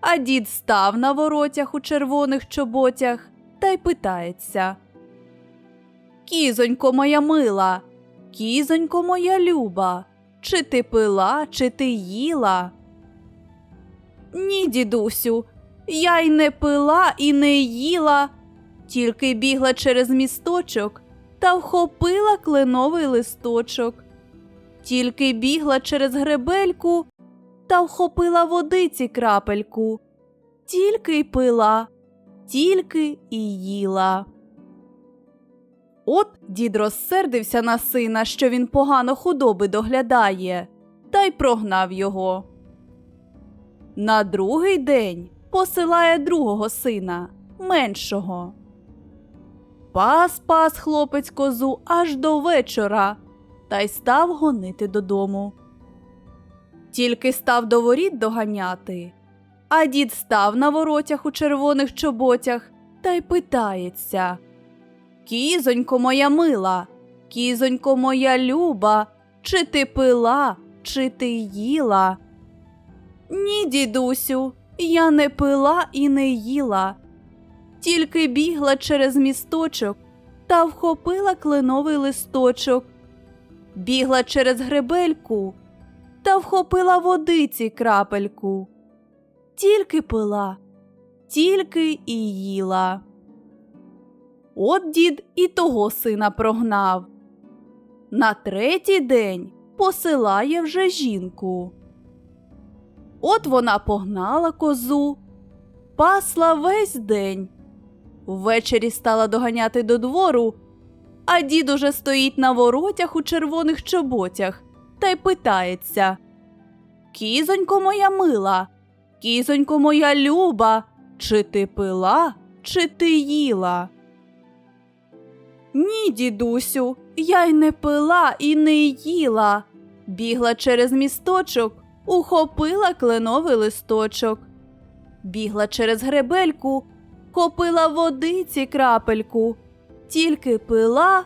а дід став на воротях у червоних чоботях та й питається. Кізонько моя мила, кізонько моя люба, чи ти пила, чи ти їла? Ні, дідусю, я й не пила і не їла, тільки бігла через місточок та вхопила кленовий листочок. Тільки бігла через гребельку та вхопила водиці крапельку. Тільки й пила, тільки і їла. От дід розсердився на сина, що він погано худоби доглядає, та й прогнав його. На другий день посилає другого сина, меншого. Пас пас хлопець козу аж до вечора та й став гонити додому. Тільки став до воріт доганяти, а дід став на воротях у червоних чоботях та й питається. Кізонько моя мила, кізонько моя люба, чи ти пила, чи ти їла? Ні, дідусю, я не пила і не їла, тільки бігла через місточок та вхопила кленовий листочок, бігла через гребельку та вхопила водиці крапельку. Тільки пила, тільки і їла. От дід і того сина прогнав. На третій день посилає вже жінку. От вона погнала козу, пасла весь день. Ввечері стала доганяти до двору, а дід уже стоїть на воротях у червоних чоботях та й питається Кізонько моя мила, кізонько моя люба, чи ти пила, чи ти їла? Ні, дідусю, я й не пила і не їла. Бігла через місточок, ухопила кленовий листочок. Бігла через гребельку, копила водиці крапельку, тільки пила,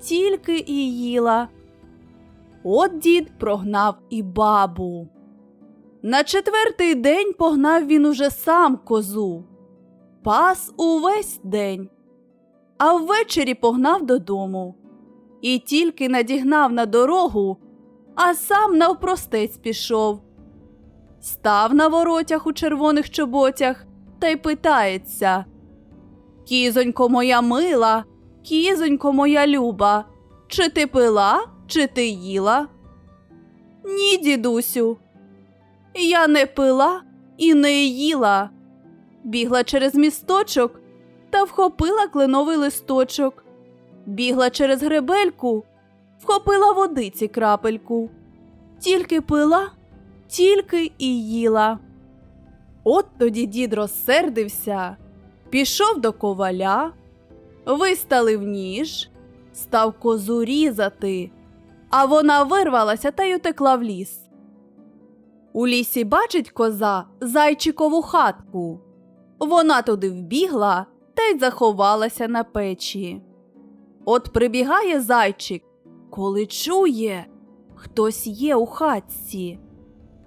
тільки і їла. От дід прогнав і бабу. На четвертий день погнав він уже сам козу. Пас увесь день, а ввечері погнав додому. І тільки надігнав на дорогу, а сам навпростець пішов. Став на воротях у червоних чоботях та й питається Кізонько моя мила, кізонько моя люба, чи ти пила, чи ти їла? Ні, дідусю. Я не пила і не їла. Бігла через місточок та вхопила кленовий листочок. Бігла через гребельку, вхопила водиці крапельку. Тільки пила, тільки і їла. От тоді дід розсердився, пішов до коваля, виставив ніж, став козу різати, а вона вирвалася та й утекла в ліс. У лісі бачить коза зайчикову хатку. Вона туди вбігла та й заховалася на печі. От прибігає зайчик, коли чує, хтось є у хатці.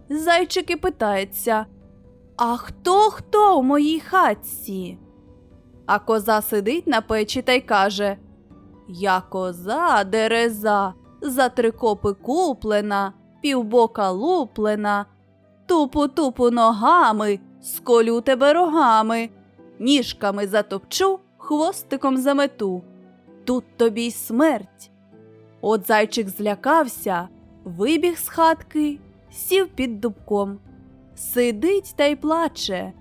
Зайчик і питається А хто хто у моїй хатці? А коза сидить на печі та й каже Я коза дереза, за три копи куплена, півбока луплена, тупу тупу ногами, сколю тебе рогами, ніжками затопчу, хвостиком замету. Тут тобі й смерть. От зайчик злякався, вибіг з хатки, сів під дубком, сидить та й плаче.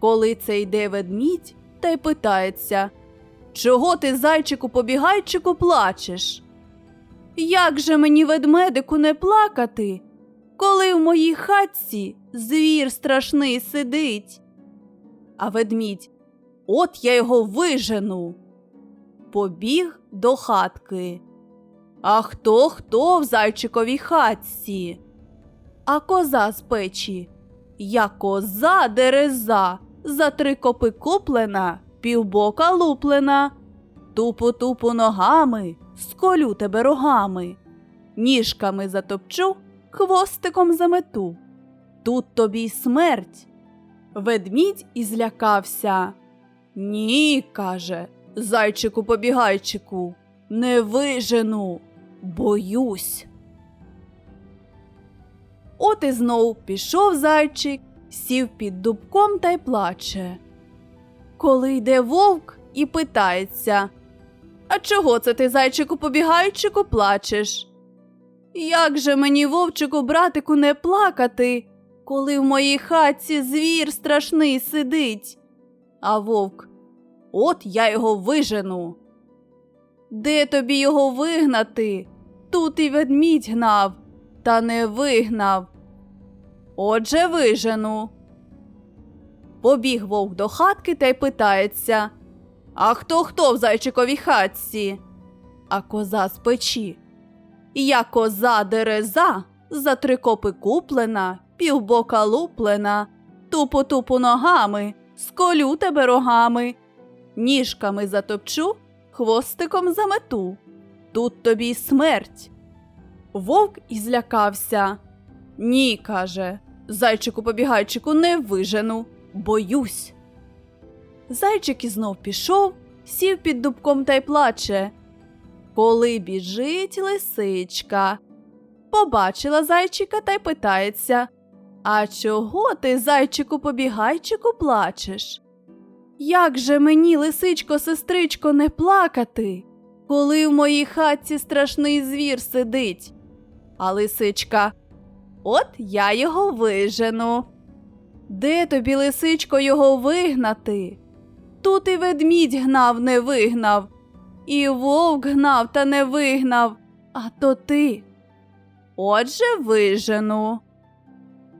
Коли це йде ведмідь, та й питається Чого ти, зайчику, побігайчику, плачеш? Як же мені ведмедику не плакати, коли в моїй хатці звір страшний сидить. А ведмідь, от я його вижену. Побіг до хатки. А хто хто в зайчиковій хатці? А коза з печі. Я коза дереза, за три копи куплена, півбока луплена. Тупу тупу ногами, сколю тебе рогами, ніжками затопчу, хвостиком замету. Тут тобі й смерть. Ведмідь і злякався. Ні, каже, зайчику побігайчику, не вижену, боюсь. От і знов пішов зайчик, сів під дубком та й плаче. Коли йде вовк і питається А чого це ти, зайчику побігайчику, плачеш? Як же мені, вовчику, братику, не плакати, коли в моїй хатці звір страшний сидить? А вовк От я його вижену. Де тобі його вигнати? Тут і ведмідь гнав, та не вигнав. Отже, вижену. Побіг вовк до хатки та й питається А хто хто в зайчиковій хатці? А коза з печі. Я коза дереза, за три копи куплена, півбока луплена, тупо тупу ногами, сколю тебе рогами, ніжками затопчу, хвостиком замету. Тут тобі й смерть. Вовк і злякався. Ні, каже, зайчику побігайчику не вижену, боюсь. Зайчик і знов пішов, сів під дубком та й плаче. Коли біжить лисичка. Побачила зайчика та й питається А чого ти, зайчику побігайчику, плачеш? Як же мені, лисичко, сестричко, не плакати, коли в моїй хатці страшний звір сидить? А лисичка От я його вижену. Де тобі, лисичко, його вигнати? Тут і ведмідь гнав, не вигнав, і вовк гнав та не вигнав, а то ти. Отже, вижену.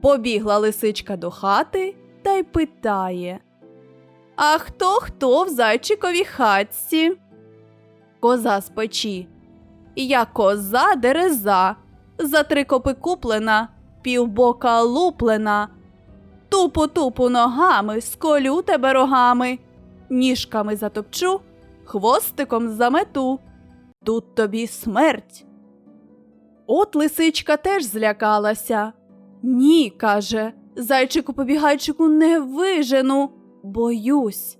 Побігла лисичка до хати та й питає А хто хто в зайчиковій хатці? Коза з печі. Я коза дереза, за три копи куплена, півбока луплена. Тупу тупу ногами, сколю тебе рогами, ніжками затопчу, хвостиком замету. Тут тобі смерть. От лисичка теж злякалася. Ні, каже, зайчику побігайчику не вижену, боюсь.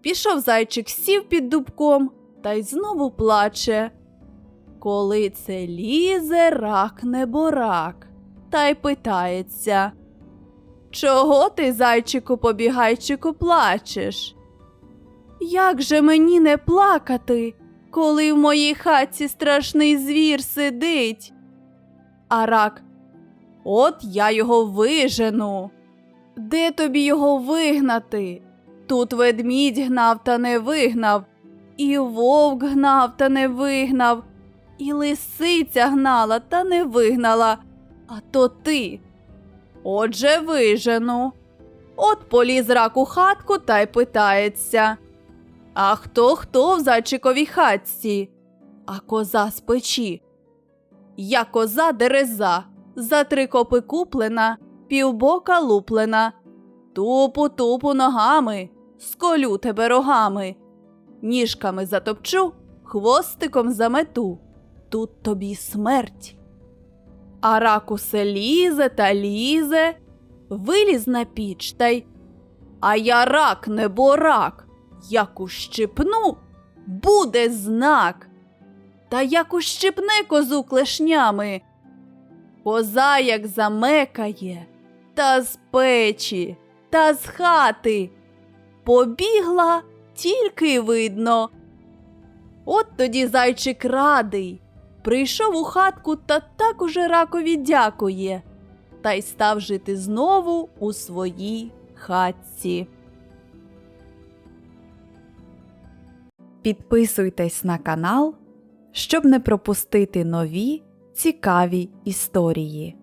Пішов зайчик, сів під дубком та й знову плаче. Коли це лізе рак неборак, та й питається. Чого ти, зайчику побігайчику, плачеш? Як же мені не плакати, коли в моїй хатці страшний звір сидить? А рак, от я його вижену. Де тобі його вигнати? Тут ведмідь гнав та не вигнав, і вовк гнав та не вигнав, і лисиця гнала та не вигнала, а то ти. Отже, вижену. От поліз рак у хатку та й питається. А хто хто в зайчиковій хатці? А коза з печі. Я коза дереза, за три копи куплена, півбока луплена. Тупу тупу ногами, сколю тебе рогами, ніжками затопчу, хвостиком замету. Тут тобі смерть. А рак лізе та лізе, виліз на піч та й. А я рак, не борак, як ущипну, буде знак. Та як ущипне козу клешнями. Коза як замекає, та з печі, та з хати. Побігла тільки видно. От тоді зайчик радий. Прийшов у хатку та так уже ракові дякує, та й став жити знову у своїй хатці. Підписуйтесь на канал, щоб не пропустити нові цікаві історії.